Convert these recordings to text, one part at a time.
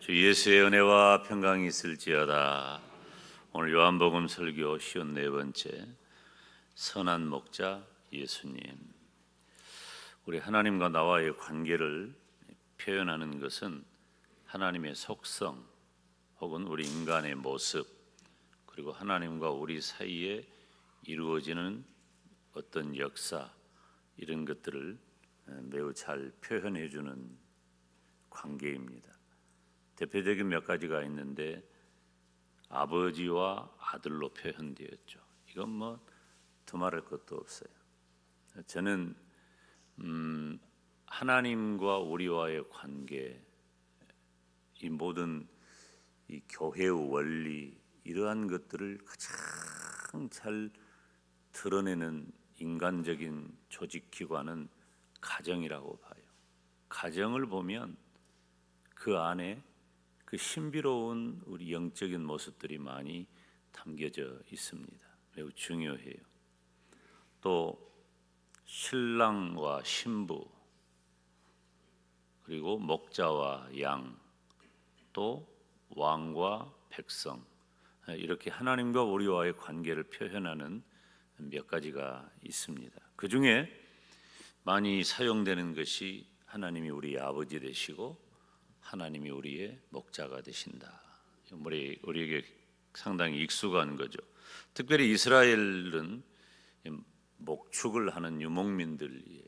주 예수의 은혜와 평강이 있을지어다. 오늘 요한복음 설교 쉬운 네 번째 선한 목자 예수님. 우리 하나님과 나와의 관계를 표현하는 것은 하나님의 속성 혹은 우리 인간의 모습 그리고 하나님과 우리 사이에 이루어지는 어떤 역사 이런 것들을 매우 잘 표현해 주는 관계입니다. 대표적인 몇 가지가 있는데 아버지와 아들로 표현되었죠. 이건 뭐 두말할 것도 없어요. 저는 음, 하나님과 우리와의 관계, 이 모든 이 교회의 원리 이러한 것들을 가장 잘 드러내는 인간적인 조직 기관은 가정이라고 봐요. 가정을 보면 그 안에 그 신비로운 우리 영적인 모습들이 많이 담겨져 있습니다. 매우 중요해요. 또 신랑과 신부 그리고 목자와 양 또 왕과 백성 이렇게 하나님과 우리와의 관계를 표현하는 몇 가지가 있습니다. 그 중에 많이 사용되는 것이 하나님이 우리 아버지 되시고 하나님이 우리의 목자가 되신다. 우리 우리에게 상당히 익숙한 거죠. 특별히 이스라엘은 목축을 하는 유목민들이에요.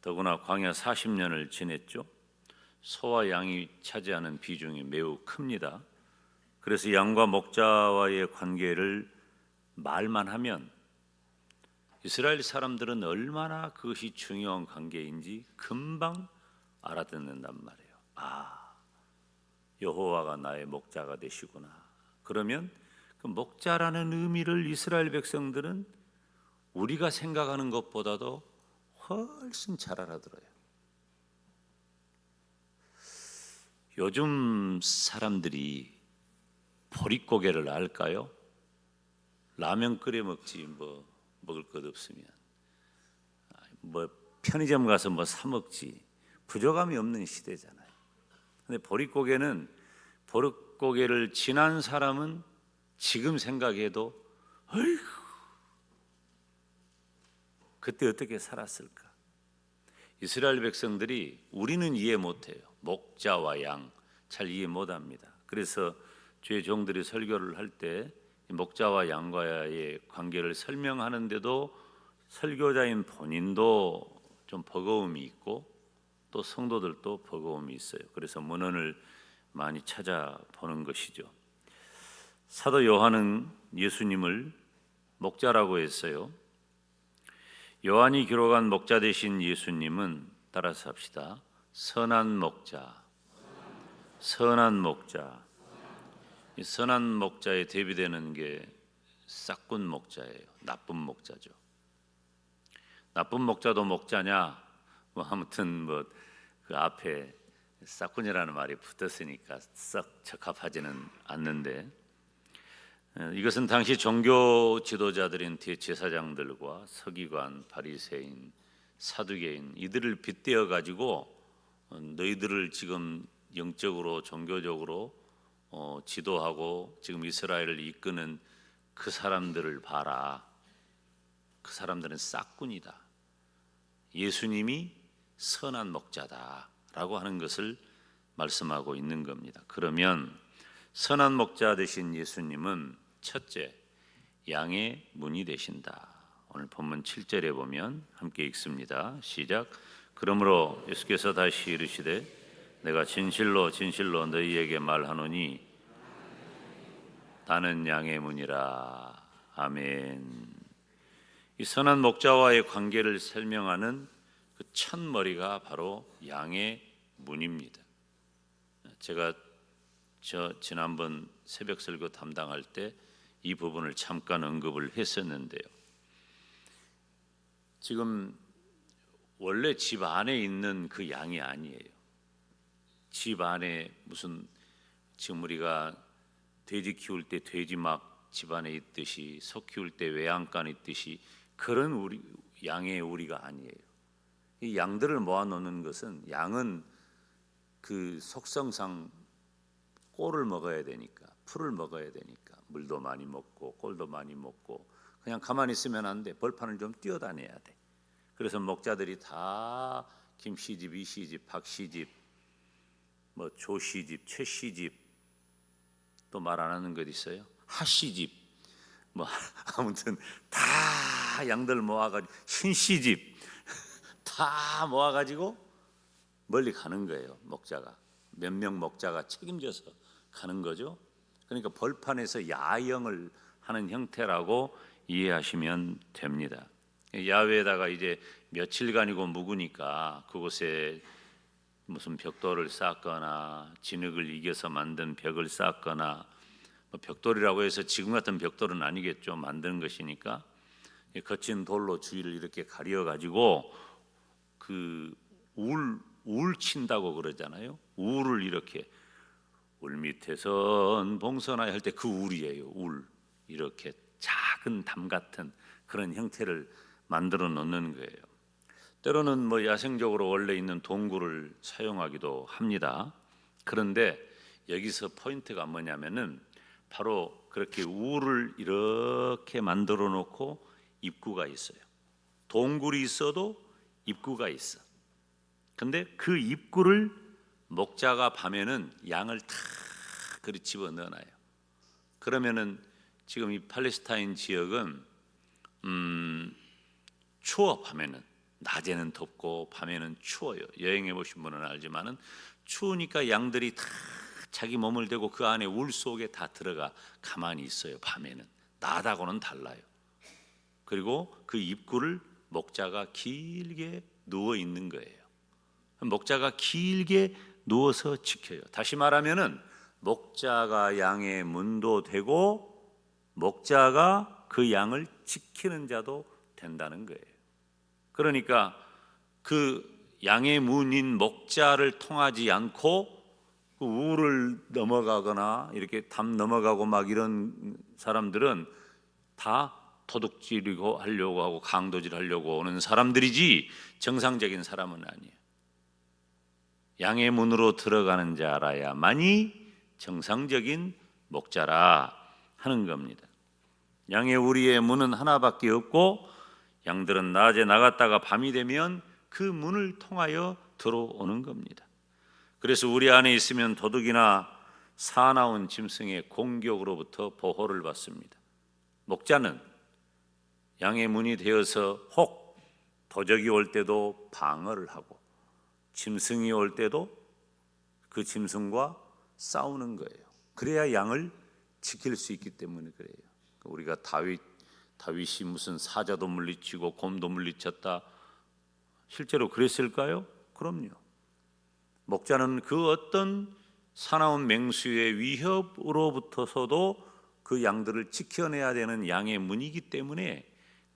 더구나 광야 40년을 지냈죠. 소와 양이 차지하는 비중이 매우 큽니다. 그래서 양과 목자와의 관계를 말만 하면 이스라엘 사람들은 얼마나 그것이 중요한 관계인지 금방 알아듣는단 말이에요. 아, 여호와가 나의 목자가 되시구나. 그러면 그 목자라는 의미를 이스라엘 백성들은 우리가 생각하는 것보다도 훨씬 잘 알아들어요. 요즘 사람들이 보릿고개를 알까요? 라면 끓여 먹지 뭐 먹을 것 없으면 뭐 편의점 가서 뭐 사 먹지 부족함이 없는 시대잖아요. 근데 보릿고개는 보릿고개를 지난 사람은 지금 생각해도 어이구 그때 어떻게 살았을까? 이스라엘 백성들이 우리는 이해 못해요. 목자와 양 잘 이해 못합니다. 그래서 주의 종들이 설교를 할 때 목자와 양과의 관계를 설명하는데도 설교자인 본인도 좀 버거움이 있고 또 성도들도 버거움이 있어요. 그래서 문헌을 많이 찾아보는 것이죠. 사도 요한은 예수님을 목자라고 했어요. 요한이 기록한 목자 되신 예수님은 따라서 합시다. 선한 목자, 선한 목자. 이 선한 목자에 대비되는 게 싹군 목자예요. 나쁜 목자죠. 나쁜 목자도 목자냐? 뭐 아무튼 뭐 그 앞에 싹군이라는 말이 붙었으니까 썩 적합하지는 않는데 이것은 당시 종교 지도자들인 제사장들과 서기관, 바리새인, 사두개인 이들을 빗대어 가지고 너희들을 지금 영적으로 종교적으로 어, 지도하고 지금 이스라엘을 이끄는 그 사람들을 봐라. 그 사람들은 싹군이다. 예수님이 선한 목자다라고 하는 것을 말씀하고 있는 겁니다. 그러면 선한 목자 되신 예수님은 첫째 양의 문이 되신다. 오늘 본문 7절에 보면 함께 읽습니다. 시작. 그러므로 예수께서 다시 이르시되 내가 진실로 진실로 너희에게 말하노니 나는 양의 문이라. 아멘. 이 선한 목자와의 관계를 설명하는 그 첫머리가 바로 양의 문입니다. 제가 저 지난번 새벽 설교 담당할 때 이 부분을 잠깐 언급을 했었는데요. 지금 원래 집 안에 있는 그 양이 아니에요. 집 안에 무슨 지금 우리가 돼지 키울 때 돼지 막 집안에 있듯이 소 키울 때 외양간 있듯이 그런 우리 양의 우리가 아니에요. 이 양들을 모아 놓는 것은 양은 그 속성상 꼴을 먹어야 되니까 풀을 먹어야 되니까 물도 많이 먹고 꼴도 많이 먹고 그냥 가만히 있으면 안 돼. 벌판을 좀 뛰어다녀야 돼. 그래서 목자들이 다 김씨집, 이씨집, 박씨집, 뭐 조씨집, 최씨집 또 말 안 하는 것 있어요. 하씨집 뭐 아무튼 다 양들 모아가지고 신씨집 다 모아가지고 멀리 가는 거예요. 목자가 몇 명 목자가 책임져서 가는 거죠. 그러니까 벌판에서 야영을 하는 형태라고 이해하시면 됩니다. 야외에다가 이제 며칠간이고 묵으니까 그곳에 무슨 벽돌을 쌓거나 진흙을 이겨서 만든 벽을 쌓거나 뭐 벽돌이라고 해서 지금 같은 벽돌은 아니겠죠. 만드는 것이니까 이 거친 돌로 주위를 이렇게 가려 가지고 그 울 울 친다고 그러잖아요. 울을 이렇게 울 밑에선 봉선하여 할 때 그 울이에요. 울 이렇게 작은 담 같은 그런 형태를 만들어 놓는 거예요. 때로는 뭐 야생적으로 원래 있는 동굴을 사용하기도 합니다. 그런데 여기서 포인트가 뭐냐면은 바로 그렇게 울을 이렇게 만들어 놓고 입구가 있어요. 동굴이 있어도 입구가 있어. 근데 그 입구를 목자가 밤에는 양을 다 그리 집어 넣어놔요. 그러면은 지금 이 팔레스타인 지역은 음, 추워 밤에는 낮에는 덥고 밤에는 추워요. 여행해 보신 분은 알지만은 추우니까 양들이 다 자기 몸을 대고 그 안에 울 속에 다 들어가 가만히 있어요. 밤에는 낮하고는 달라요. 그리고 그 입구를 목자가 길게 누워 있는 거예요. 목자가 길게 누워서 지켜요. 다시 말하면은 목자가 양의 문도 되고 목자가 그 양을 지키는 자도 된다는 거예요. 그러니까 그 양의 문인 목자를 통하지 않고 그 우를 넘어가거나 이렇게 담 넘어가고 막 이런 사람들은 다 도둑질이고 하려고 하고 강도질 하려고 오는 사람들이지 정상적인 사람은 아니에요. 양의 문으로 들어가는 자라야만이 정상적인 목자라 하는 겁니다. 양의 우리의 문은 하나밖에 없고 양들은 낮에 나갔다가 밤이 되면 그 문을 통하여 들어오는 겁니다. 그래서 우리 안에 있으면 도둑이나 사나운 짐승의 공격으로부터 보호를 받습니다. 목자는 양의 문이 되어서 혹 도적이 올 때도 방어를 하고 짐승이 올 때도 그 짐승과 싸우는 거예요. 그래야 양을 지킬 수 있기 때문에 그래요. 우리가 다윗 다윗이 무슨 사자도 물리치고 곰도 물리쳤다. 실제로 그랬을까요? 그럼요. 목자는 그 어떤 사나운 맹수의 위협으로부터서도 그 양들을 지켜내야 되는 양의 문이기 때문에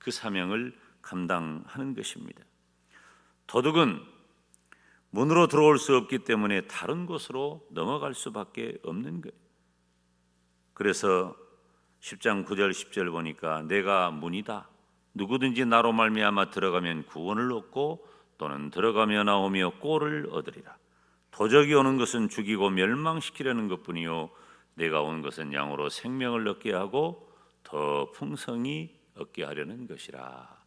그 사명을 감당하는 것입니다. 도둑은 문으로 들어올 수 없기 때문에 다른 곳으로 넘어갈 수밖에 없는 거예요. 그래서 10장 9절 10절 보니까 내가 문이다. 누구든지 나로 말미암아 들어가면 구원을 얻고 또는 들어가며 나오며 꼴을 얻으리라. 도적이 오는 것은 죽이고 멸망시키려는 것뿐이요 내가 온 것은 양으로 생명을 얻게 하고 더 풍성히 얻게 하려는 것이라.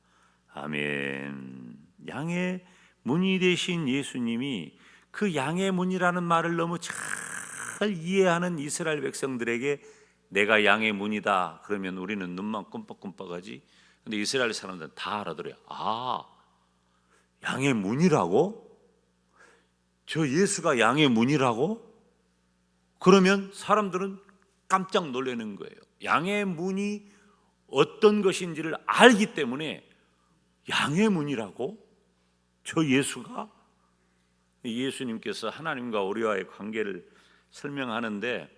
아멘. 양의 문이 되신 예수님이 그 양의 문이라는 말을 너무 잘 이해하는 이스라엘 백성들에게 내가 양의 문이다. 그러면 우리는 눈만 끔뻑끔뻑하지. 근데 이스라엘 사람들은 다 알아들어요. 아, 양의 문이라고? 저 예수가 양의 문이라고? 그러면 사람들은 깜짝 놀라는 거예요. 양의 문이 어떤 것인지를 알기 때문에 양의 문이라고? 저 예수가? 예수님께서 하나님과 우리와의 관계를 설명하는데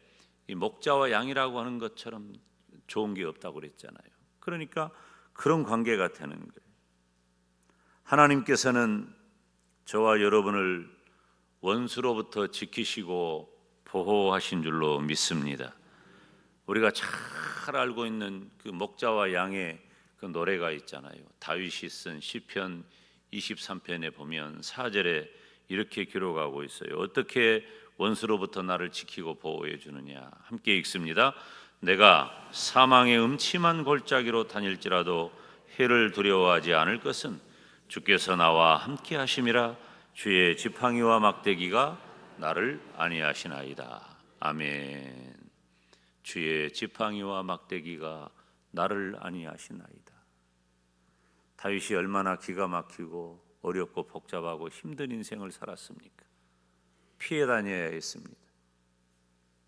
이 목자와 양이라고 하는 것처럼 좋은 게 없다고 그랬잖아요. 그러니까 그런 관계가 되는 거예요. 하나님께서는 저와 여러분을 원수로부터 지키시고 보호하신 줄로 믿습니다. 우리가 잘 알고 있는 그 목자와 양의 그 노래가 있잖아요. 다윗이 쓴 시편 23편에 보면 4절에 이렇게 기록하고 있어요. 어떻게 원수로부터 나를 지키고 보호해 주느냐 함께 읽습니다. 내가 사망의 음침한 골짜기로 다닐지라도 해를 두려워하지 않을 것은 주께서 나와 함께 하심이라 주의 지팡이와 막대기가 나를 안위하시나이다. 아멘. 주의 지팡이와 막대기가 나를 안위하시나이다. 다윗이 얼마나 기가 막히고 어렵고 복잡하고 힘든 인생을 살았습니까? 피해 다녀야 했습니다.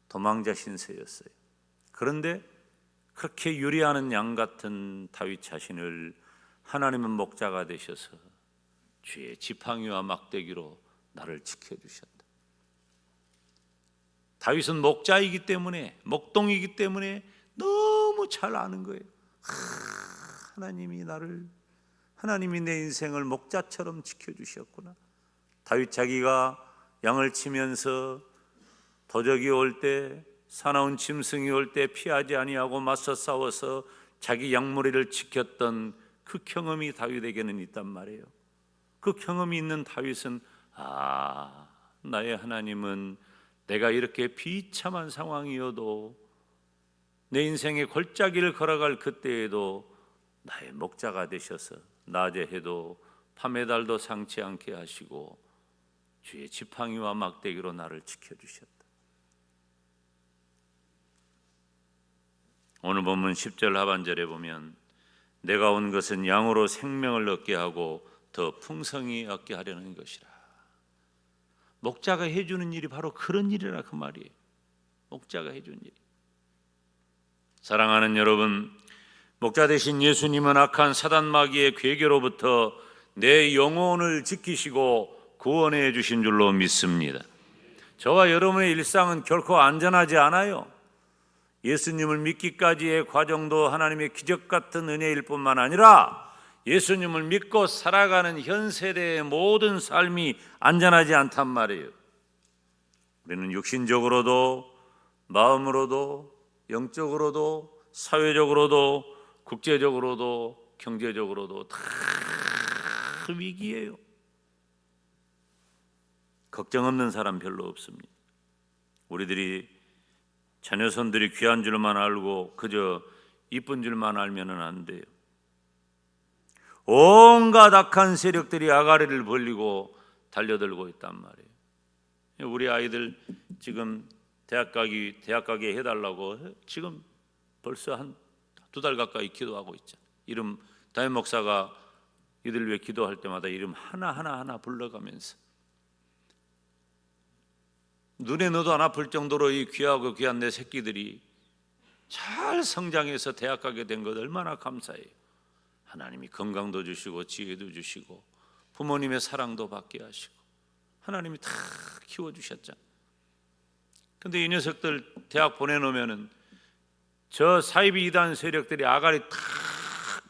도망자 신세였어요. 그런데 그렇게 유리하는 양 같은 다윗 자신을 하나님은 목자가 되셔서 주의 지팡이와 막대기로 나를 지켜주셨다. 다윗은 목자이기 때문에 목동이기 때문에 너무 잘 아는 거예요. 하, 하나님이 나를 하나님이 내 인생을 목자처럼 지켜 주셨구나. 다윗 자기가 양을 치면서 도적이 올 때 사나운 짐승이 올 때 피하지 아니하고 맞서 싸워서 자기 양무리를 지켰던 그 경험이 다윗에게는 있단 말이에요. 그 경험이 있는 다윗은 아 나의 하나님은 내가 이렇게 비참한 상황이어도 내 인생의 골짜기를 걸어갈 그때에도 나의 목자가 되셔서 낮에 해도 밤에 달도 상치 않게 하시고 주의 지팡이와 막대기로 나를 지켜주셨다. 오늘 본문 10절 하반절에 보면 내가 온 것은 양으로 생명을 얻게 하고 더 풍성히 얻게 하려는 것이라. 목자가 해주는 일이 바로 그런 일이라 그 말이에요. 목자가 해주는 일. 사랑하는 여러분, 목자 되신 예수님은 악한 사단 마귀의 괴계로부터 내 영혼을 지키시고 구원해 주신 줄로 믿습니다. 저와 여러분의 일상은 결코 안전하지 않아요. 예수님을 믿기까지의 과정도 하나님의 기적 같은 은혜일 뿐만 아니라 예수님을 믿고 살아가는 현 세대의 모든 삶이 안전하지 않단 말이에요. 우리는 육신적으로도 마음으로도 영적으로도 사회적으로도 국제적으로도 경제적으로도 다 위기예요. 걱정 없는 사람 별로 없습니다. 우리들이 자녀손들이 귀한 줄만 알고 그저 이쁜 줄만 알면은 안 돼요. 온갖 악한 세력들이 아가리를 벌리고 달려들고 있단 말이에요. 우리 아이들 지금 대학 가기 대학 가게 해달라고 지금 벌써 한 두 달 가까이 기도하고 있죠. 이름 다임 목사가 이들 위해 기도할 때마다 이름 하나 하나 하나 불러가면서 눈에 넣어도 안 아플 정도로 이 귀하고 귀한 내 새끼들이 잘 성장해서 대학 가게 된 것 얼마나 감사해요. 하나님이 건강도 주시고 지혜도 주시고 부모님의 사랑도 받게 하시고 하나님이 다 키워 주셨잖아. 근데 이 녀석들 대학 보내놓으면은 저 사이비 이단 세력들이 아가리 탁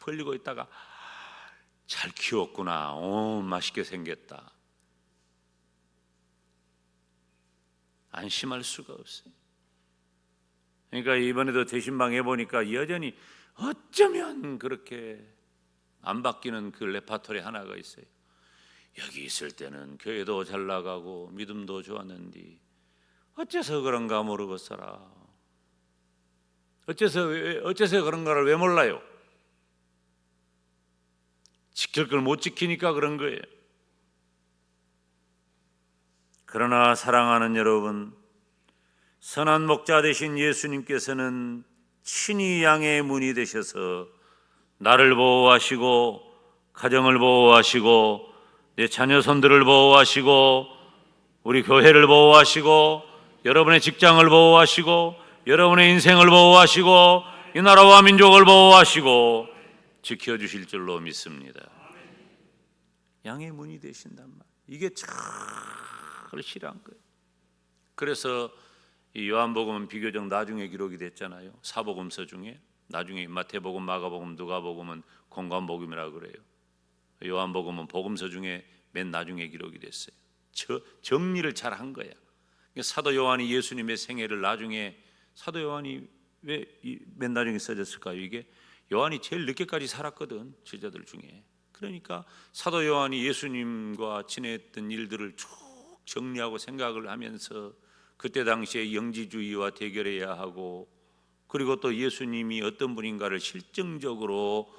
벌리고 있다가 잘 키웠구나. 오, 맛있게 생겼다. 안심할 수가 없어요. 그러니까 이번에도 대신방 해보니까 여전히 어쩌면 그렇게 안 바뀌는 그 레파토리 하나가 있어요. 여기 있을 때는 교회도 잘 나가고 믿음도 좋았는데 어째서 그런가 모르겠어라. 어째서 왜- 어째서 그런가를 왜 몰라요? 지킬 걸 못 지키니까 그런 거예요. 그러나 사랑하는 여러분, 선한 목자 되신 예수님께서는 친히 양의 문이 되셔서 나를 보호하시고 가정을 보호하시고 내 자녀 손들을 보호하시고 우리 교회를 보호하시고 여러분의 직장을 보호하시고 여러분의 인생을 보호하시고 이 나라와 민족을 보호하시고 지켜 주실 줄로 믿습니다. 양의 문이 되신단 말. 이게 참 실한 거예요. 그래서 이 요한복음은 비교적 나중에 기록이 됐잖아요. 사복음서 중에 나중에 마태복음, 마가복음, 누가복음은 공관복음이라 그래요. 요한복음은 복음서 중에 맨 나중에 기록이 됐어요. 저, 정리를 잘 한 거야. 그러니까 사도 요한이 예수님의 생애를 나중에 사도 요한이 왜맨 나중에 써졌을까요? 이게 요한이 제일 늦게까지 살았거든 제자들 중에. 그러니까 사도 요한이 예수님과 지냈던 일들을 쭉 정리하고 생각을 하면서 그때 당시에 영지주의와 대결해야 하고 그리고 또 예수님이 어떤 분인가를 실증적으로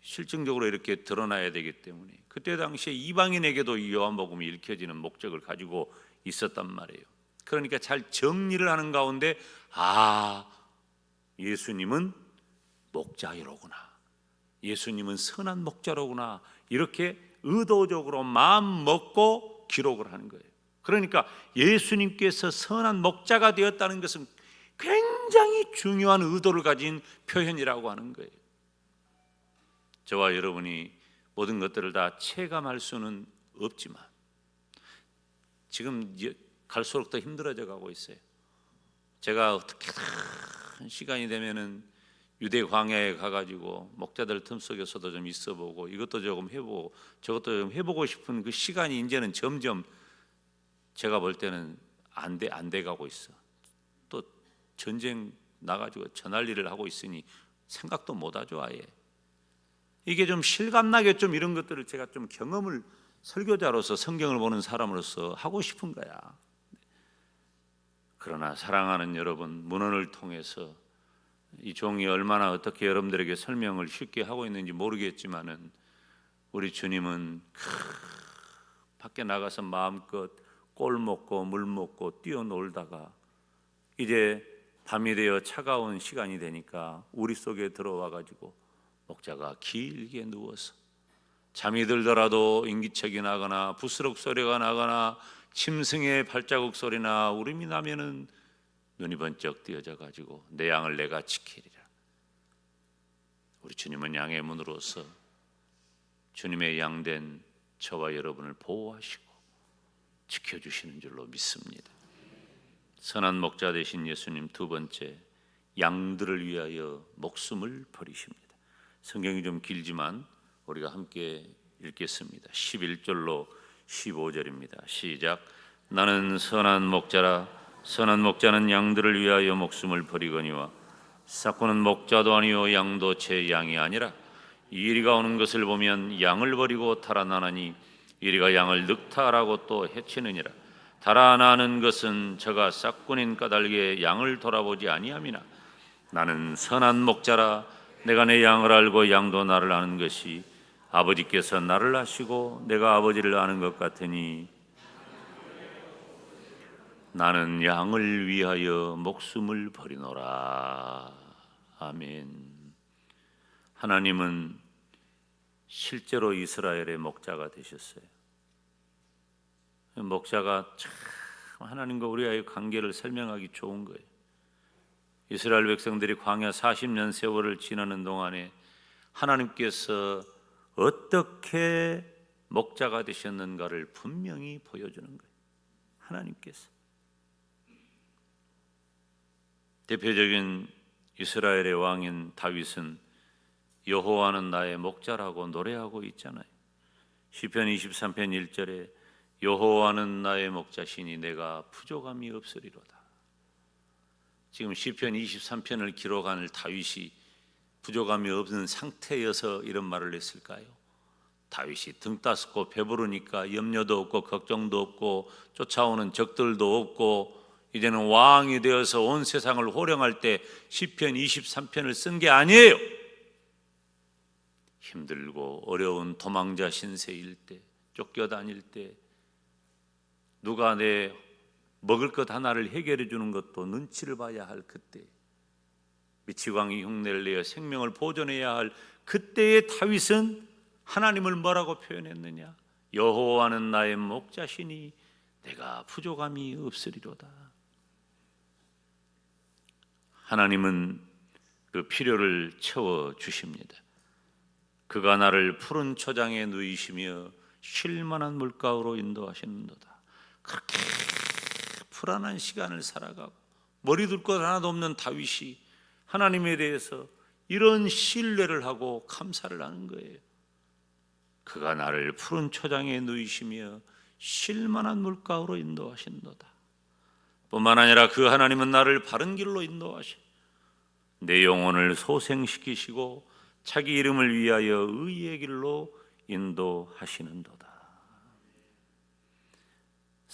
실증적으로 이렇게 드러나야 되기 때문에 그때 당시에 이방인에게도 이 요한복음이 읽혀지는 목적을 가지고 있었단 말이에요. 그러니까 잘 정리를 하는 가운데 아 예수님은 목자이로구나. 예수님은 선한 목자로구나. 이렇게 의도적으로 마음 먹고 기록을 하는 거예요. 그러니까 예수님께서 선한 목자가 되었다는 것은 굉장히 중요한 의도를 가진 표현이라고 하는 거예요. 저와 여러분이 모든 것들을 다 체감할 수는 없지만 지금 예- 갈수록 더 힘들어져 가고 있어요. 제가 어떻게든 시간이 되면은 유대 광야에 가가지고 목자들 틈 속에서도 좀 있어보고 이것도 조금 해보고 저것도 좀 해보고 싶은 그 시간이 이제는 점점 제가 볼 때는 안 돼 안 돼 가고 있어. 또 전쟁 나가지고 전할 일을 하고 있으니 생각도 못하죠 아예. 이게 좀 실감나게 좀 이런 것들을 제가 좀 경험을 설교자로서 성경을 보는 사람으로서 하고 싶은 거야. 그러나 사랑하는 여러분 문헌을 통해서 이 종이 얼마나 어떻게 여러분들에게 설명을 쉽게 하고 있는지 모르겠지만은 우리 주님은 크, 밖에 나가서 마음껏 꼴 먹고 물 먹고 뛰어놀다가 이제 밤이 되어 차가운 시간이 되니까 우리 속에 들어와 가지고 목자가 길게 누워서 잠이 들더라도 인기척이 나거나 부스럭 소리가 나거나 짐승의 발자국 소리나 울음이 나면은 눈이 번쩍 뜨여져 가지고 내 양을 내가 지키리라. 우리 주님은 양의 문으로서 주님의 양된 저와 여러분을 보호하시고 지켜주시는 줄로 믿습니다. 선한 목자 되신 예수님 두 번째 양들을 위하여 목숨을 버리십니다. 성경이 좀 길지만 우리가 함께 읽겠습니다. 11절로 15절입니다. 시작. 나는 선한 목자라 선한 목자는 양들을 위하여 목숨을 버리거니와 사코는 목자도 아니요 양도 제 양이 아니라 이리가 오는 것을 보면 양을 버리고 달아나나니 이리가 양을 늑타라고 또 해치느니라 달아나는 것은 저가 싹군인 까닭에 양을 돌아보지 아니함이나 나는 선한 목자라 내가 내 양을 알고 양도 나를 아는 것이 아버지께서 나를 아시고 내가 아버지를 아는 것 같으니 나는 양을 위하여 목숨을 버리노라. 아멘. 하나님은 실제로 이스라엘의 목자가 되셨어요. 목자가 참 하나님과 우리와의 관계를 설명하기 좋은 거예요. 이스라엘 백성들이 광야 40년 세월을 지나는 동안에 하나님께서 어떻게 목자가 되셨는가를 분명히 보여주는 거예요. 하나님께서 대표적인 이스라엘의 왕인 다윗은 여호와는 나의 목자라고 노래하고 있잖아요. 시편 23편 1절에 여호와는 나의 목자시니 내가 부족함이 없으리로다. 지금 시편 23편을 기록한 다윗이 부족함이 없는 상태여서 이런 말을 했을까요? 다윗이 등 따스고 배부르니까 염려도 없고 걱정도 없고 쫓아오는 적들도 없고 이제는 왕이 되어서 온 세상을 호령할 때 시편 23편을 쓴 게 아니에요. 힘들고 어려운 도망자 신세일 때 쫓겨다닐 때 누가 내 먹을 것 하나를 해결해 주는 것도 눈치를 봐야 할 그때 미치광이 흉내를 내어 생명을 보존해야 할 그때의 다윗은 하나님을 뭐라고 표현했느냐? 여호와는 나의 목자시니 내가 부족함이 없으리로다. 하나님은 그 필요를 채워 주십니다. 그가 나를 푸른 초장에 누이시며 쉴만한 물가로 인도하시는도다 그렇게 불안한 시간을 살아가고 머리 둘 것 하나도 없는 다윗이 하나님에 대해서 이런 신뢰를 하고 감사를 하는 거예요. 그가 나를 푸른 초장에 누이시며 쉴만한 물가로 인도하신도다. 뿐만 아니라 그 하나님은 나를 바른 길로 인도하시. 내 영혼을 소생시키시고 자기 이름을 위하여 의의 길로 인도하시는도다.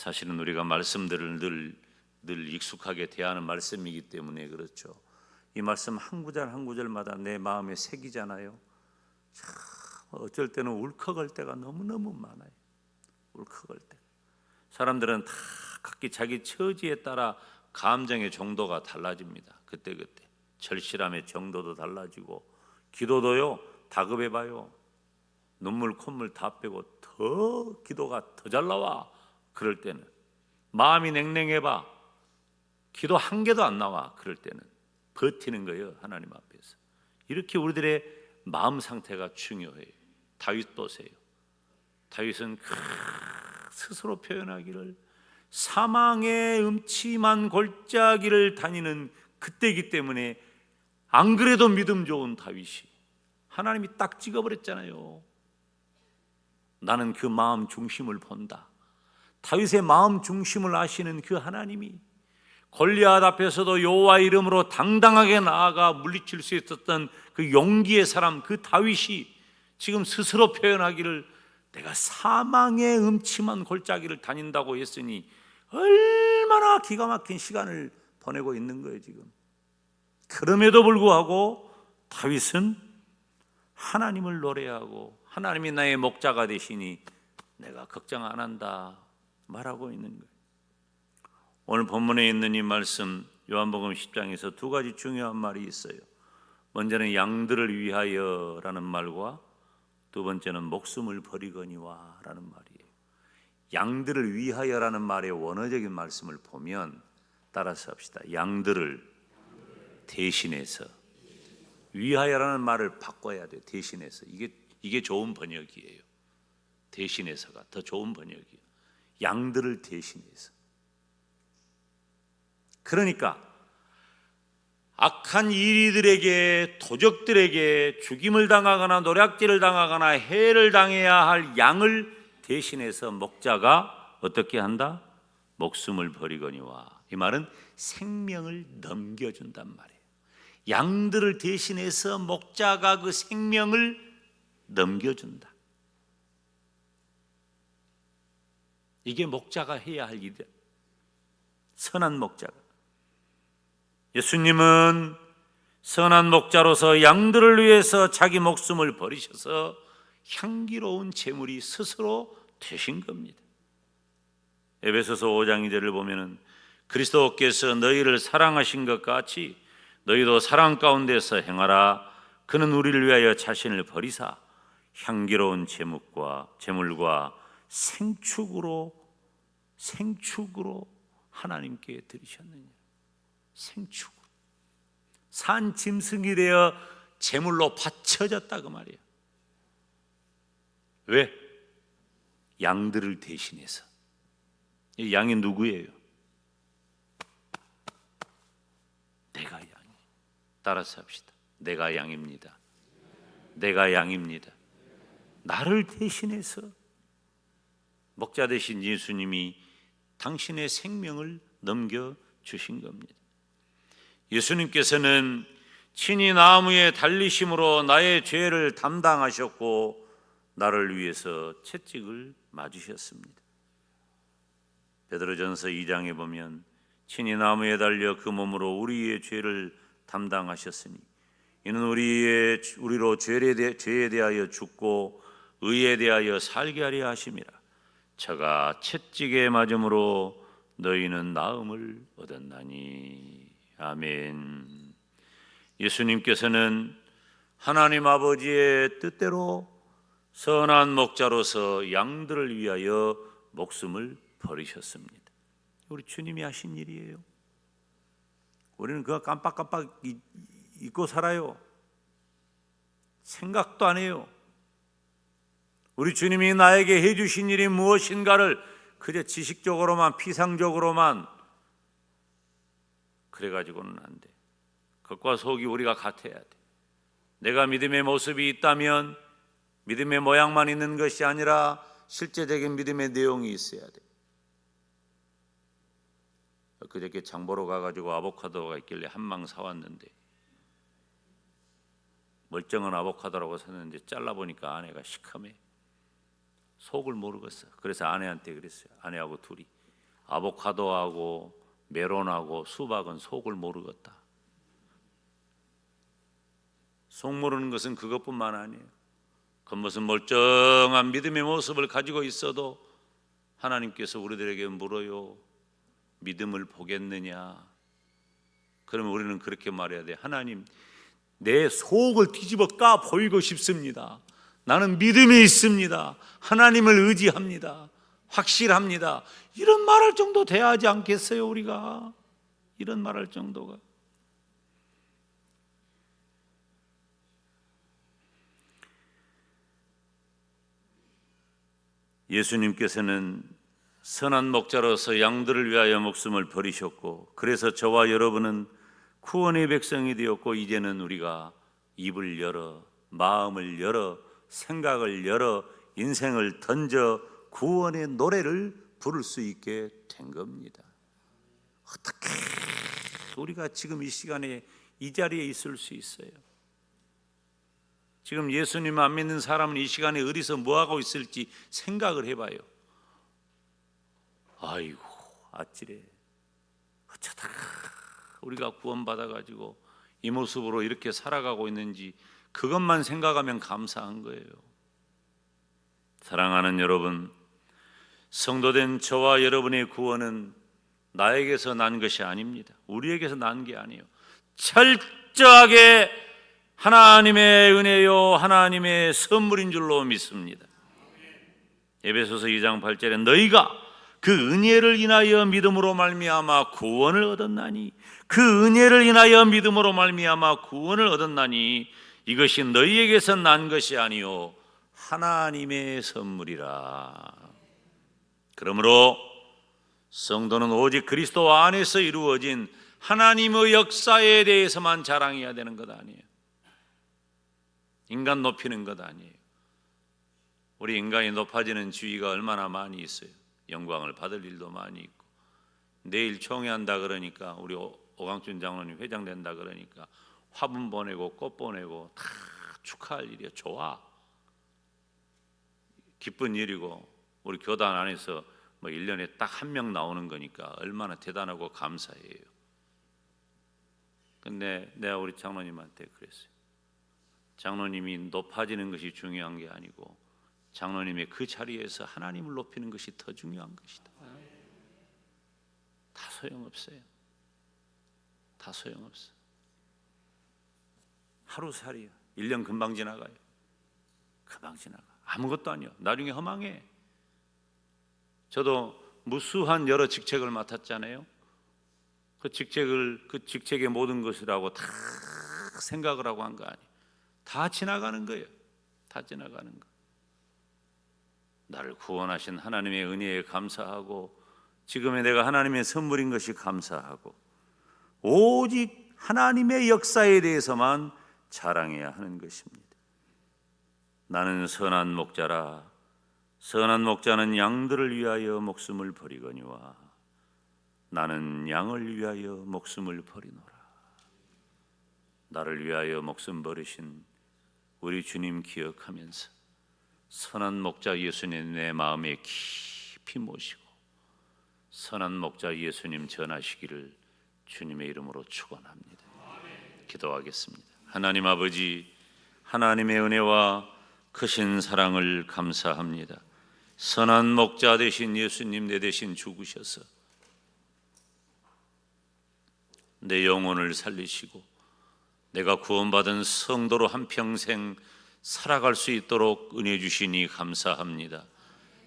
사실은 우리가 말씀들을 늘 늘 익숙하게 대하는 말씀이기 때문에 그렇죠. 이 말씀 한 구절 한 구절마다 내 마음에 새기잖아요. 참 어쩔 때는 울컥할 때가 너무 너무 많아요. 울컥할 때. 사람들은 다 각기 자기 처지에 따라 감정의 정도가 달라집니다. 그때 그때 절실함의 정도도 달라지고 기도도요 다급해 봐요. 눈물 콧물 다 빼고 더 기도가 더 잘 나와. 그럴 때는 마음이 냉랭해 봐. 기도 한 개도 안 나와. 그럴 때는 버티는 거예요 하나님 앞에서. 이렇게 우리들의 마음 상태가 중요해요. 다윗 보세요. 다윗은 크- 스스로 표현하기를 사망의 음침한 골짜기를 다니는 그때이기 때문에 안 그래도 믿음 좋은 다윗이 하나님이 딱 찍어버렸잖아요. 나는 그 마음 중심을 본다. 다윗의 마음 중심을 아시는 그 하나님이 골리앗 앞에서도 여호와 이름으로 당당하게 나아가 물리칠 수 있었던 그 용기의 사람 그 다윗이 지금 스스로 표현하기를 내가 사망의 음침한 골짜기를 다닌다고 했으니 얼마나 기가 막힌 시간을 보내고 있는 거예요 지금. 그럼에도 불구하고 다윗은 하나님을 노래하고 하나님이 나의 목자가 되시니 내가 걱정 안 한다 말하고 있는 거예요. 오늘 본문에 있는 이 말씀 요한복음 10장에서 두 가지 중요한 말이 있어요. 먼저는 양들을 위하여라는 말과 두 번째는 목숨을 버리거니와라는 말이에요. 양들을 위하여라는 말의 원어적인 말씀을 보면 따라서 합시다. 양들을 대신해서 위하여라는 말을 바꿔야 돼요. 대신해서 이게 이게 좋은 번역이에요. 대신해서가 더 좋은 번역이에요. 양들을 대신해서. 그러니까 악한 이리들에게 도적들에게 죽임을 당하거나 노략질을 당하거나 해를 당해야 할 양을 대신해서 목자가 어떻게 한다? 목숨을 버리거니와 이 말은 생명을 넘겨준단 말이에요. 양들을 대신해서 목자가 그 생명을 넘겨준다. 이게 목자가 해야 할 일이야. 선한 목자가. 예수님은 선한 목자로서 양들을 위해서 자기 목숨을 버리셔서 향기로운 제물이 스스로 되신 겁니다. 에베소서 5장 2절을 보면은 그리스도께서 너희를 사랑하신 것 같이 너희도 사랑 가운데서 행하라. 그는 우리를 위하여 자신을 버리사 향기로운 제물과 제물과 생축으로 생축으로 하나님께 드리셨느냐. 생축. 산 짐승이 되어 제물로 바쳐졌다 그 말이에요. 왜? 양들을 대신해서. 이 양이 누구예요? 내가 양이. 따라서 합시다. 내가 양입니다. 내가 양입니다. 나를 대신해서 목자 되신 예수님이 당신의 생명을 넘겨 주신 겁니다. 예수님께서는 친히 나무에 달리심으로 나의 죄를 담당하셨고 나를 위해서 채찍을 맞으셨습니다. 베드로전서 2장에 보면 친히 나무에 달려 그 몸으로 우리의 죄를 담당하셨으니 이는 우리의 우리로 죄에, 대하여 죽고 의에 대하여 살게 하려 하심이라. 저가 채찍에 맞음으로 너희는 나음을 얻었나니. 아멘. 예수님께서는 하나님 아버지의 뜻대로 선한 목자로서 양들을 위하여 목숨을 버리셨습니다. 우리 주님이 하신 일이에요. 우리는 그거 깜빡깜빡 잊- 잊고 살아요. 생각도 안 해요. 우리 주님이 나에게 해주신 일이 무엇인가를 그저 지식적으로만 피상적으로만 그래가지고는 안 돼. 겉과 속이 우리가 같아야 돼. 내가 믿음의 모습이 있다면 믿음의 모양만 있는 것이 아니라 실제적인 믿음의 내용이 있어야 돼. 그저께 장 보러 가가지고 아보카도가 있길래 한 망 사왔는데 멀쩡한 아보카도라고 샀는데 잘라보니까 아내가 시커매. 속을 모르겠어. 그래서 아내한테 그랬어요. 아내하고 둘이 아보카도하고 메론하고 수박은 속을 모르겠다. 속 모르는 것은 그것뿐만 아니에요. 겉모습 멀쩡한 믿음의 모습을 가지고 있어도 하나님께서 우리들에게 물어요. 믿음을 보겠느냐? 그러면 우리는 그렇게 말해야 돼. 하나님, 내 속을 뒤집어 까 보이고 싶습니다. 나는 믿음이 있습니다. 하나님을 의지합니다. 확실합니다. 이런 말할 정도 돼야 하지 않겠어요, 우리가? 이런 말할 정도가. 예수님께서는 선한 목자로서 양들을 위하여 목숨을 버리셨고 그래서 저와 여러분은 구원의 백성이 되었고 이제는 우리가 입을 열어 마음을 열어 생각을 열어 인생을 던져 구원의 노래를 부를 수 있게 된 겁니다. 어떻게 우리가 지금 이 시간에 이 자리에 있을 수 있어요? 지금 예수님 안 믿는 사람은 이 시간에 어디서 뭐 하고 있을지 생각을 해봐요. 아이고 아찔해. 어쩌다 우리가 구원받아 가지고 이 모습으로 이렇게 살아가고 있는지 그것만 생각하면 감사한 거예요. 사랑하는 여러분, 성도된 저와 여러분의 구원은 나에게서 난 것이 아닙니다. 우리에게서 난 게 아니에요. 철저하게 하나님의 은혜요, 하나님의 선물인 줄로 믿습니다. 에베소서 2장 8절에 너희가 그 은혜를 인하여 믿음으로 말미암아 구원을 얻었나니 그 은혜를 인하여 믿음으로 말미암아 구원을 얻었나니 이것이 너희에게서 난 것이 아니요 하나님의 선물이라. 그러므로 성도는 오직 그리스도 안에서 이루어진 하나님의 역사에 대해서만 자랑해야 되는 것 아니에요. 인간 높이는 것 아니에요. 우리 인간이 높아지는 주의가 얼마나 많이 있어요. 영광을 받을 일도 많이 있고 내일 총회한다 그러니까 우리 오- 오강춘 장로님 회장 된다 그러니까 화분 보내고 꽃 보내고 다 축하할 일이야. 좋아. 기쁜 일이고 우리 교단 안에서 뭐 1년에 딱 한 명 나오는 거니까 얼마나 대단하고 감사해요. 근데 내가 우리 장로님한테 그랬어요. 장로님이 높아지는 것이 중요한 게 아니고 장로님의 그 자리에서 하나님을 높이는 것이 더 중요한 것이다. 다 소용없어요. 다 소용없어. 하루살이야. 1년 금방 지나가요. 금방 지나가. 아무것도 아니요. 나중에 허망해. 저도 무수한 여러 직책을 맡았잖아요. 그 직책을 그 직책의 모든 것이라고 다 생각을 하고 한 거 아니에요. 다 지나가는 거예요. 다 지나가는 거. 나를 구원하신 하나님의 은혜에 감사하고 지금의 내가 하나님의 선물인 것이 감사하고 오직 하나님의 역사에 대해서만 자랑해야 하는 것입니다. 나는 선한 목자라 선한 목자는 양들을 위하여 목숨을 버리거니와 나는 양을 위하여 목숨을 버리노라. 나를 위하여 목숨 버리신 우리 주님 기억하면서 선한 목자 예수님 내 마음에 깊이 모시고 선한 목자 예수님 전하시기를 주님의 이름으로 축원합니다. 기도하겠습니다. 하나님 아버지 하나님의 은혜와 크신 사랑을 감사합니다. 선한 목자 되신 예수님 내 대신 죽으셔서 내 영혼을 살리시고 내가 구원받은 성도로 한평생 살아갈 수 있도록 은혜 주시니 감사합니다.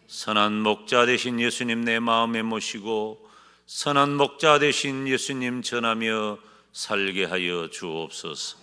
선한 목자 되신 예수님 내 마음에 모시고 선한 목자 되신 예수님 전하며 살게 하여 주옵소서.